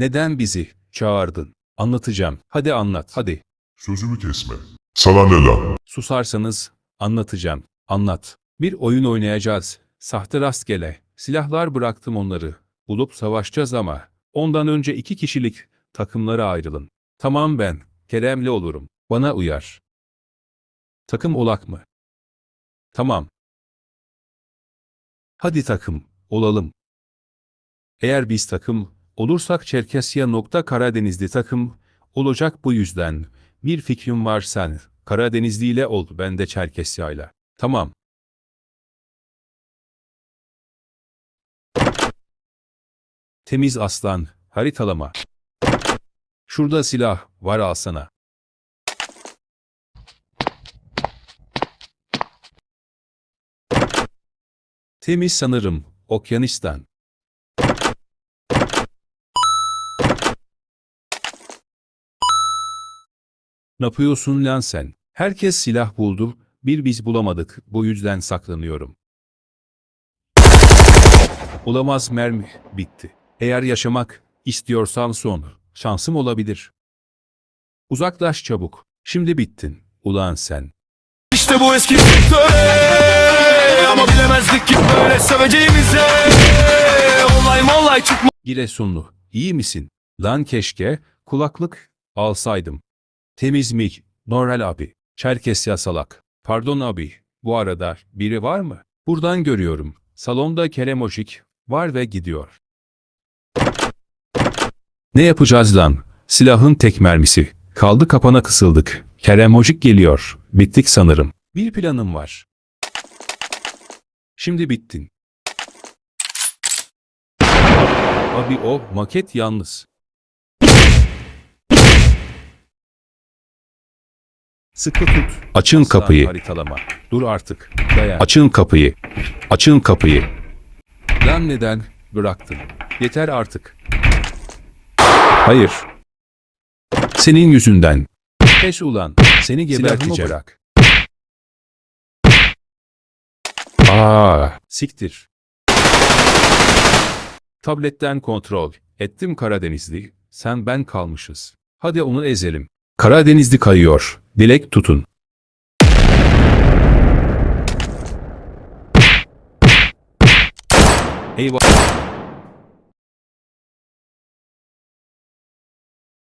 Neden bizi çağırdın? Anlatacağım. Hadi anlat, hadi. Sözümü kesme. Sana ne lan? Susarsanız anlatacağım. Anlat. Bir oyun oynayacağız. Sahte rastgele. Silahlar bıraktım onları. Bulup savaşacağız ama. Ondan önce iki kişilik takımlara ayrılın. Tamam ben. Kerem'le olurum. Bana uyar. Takım olak mı? Tamam. Hadi takım olalım. Eğer biz takım olursak Çerkesya nokta Karadenizli takım olacak bu yüzden. Bir fikrim var sen. Karadenizli ile ol ben de Çerkesya ile. Tamam. Temiz aslan, haritalama. Şurada silah var alsana. Temiz sanırım, Okyanistan. Ne yapıyorsun lan sen? Herkes silah buldu, bir biz bulamadık, bu yüzden saklanıyorum. Olamaz mermi, bitti. Eğer yaşamak istiyorsan son, şansım olabilir. Uzaklaş çabuk, şimdi bittin, ulan sen. İşte bu eski töre Ama bilemezdik ki böyle seveceğimize Olay molay çıkma Giresunlu, iyi misin? Lan keşke, kulaklık, alsaydım. Temiz mi? Noral abi, Çerkesya salak. Pardon abi, bu arada biri var mı? Buradan görüyorum, salonda Keremojik var ve gidiyor. Ne yapacağız lan? Silahın tek mermisi. Kaldı kapana kısıldık. Keremojik geliyor. Bittik sanırım. Bir planım var. Şimdi bittin. Abi o maket yalnız. Sıkı tut. Açın kapıyı. Haritalama. Dur artık. Dayan. Açın kapıyı. Açın kapıyı. Lan neden bıraktın? Yeter artık. Hayır. Senin yüzünden. Pes ulan. Seni geberteceğim. bırak. Aa, siktir. Tabletten kontrol. Ettim Karadenizli. Sen ben kalmışız. Hadi onu ezelim. Karadenizli kayıyor. Dilek tutun.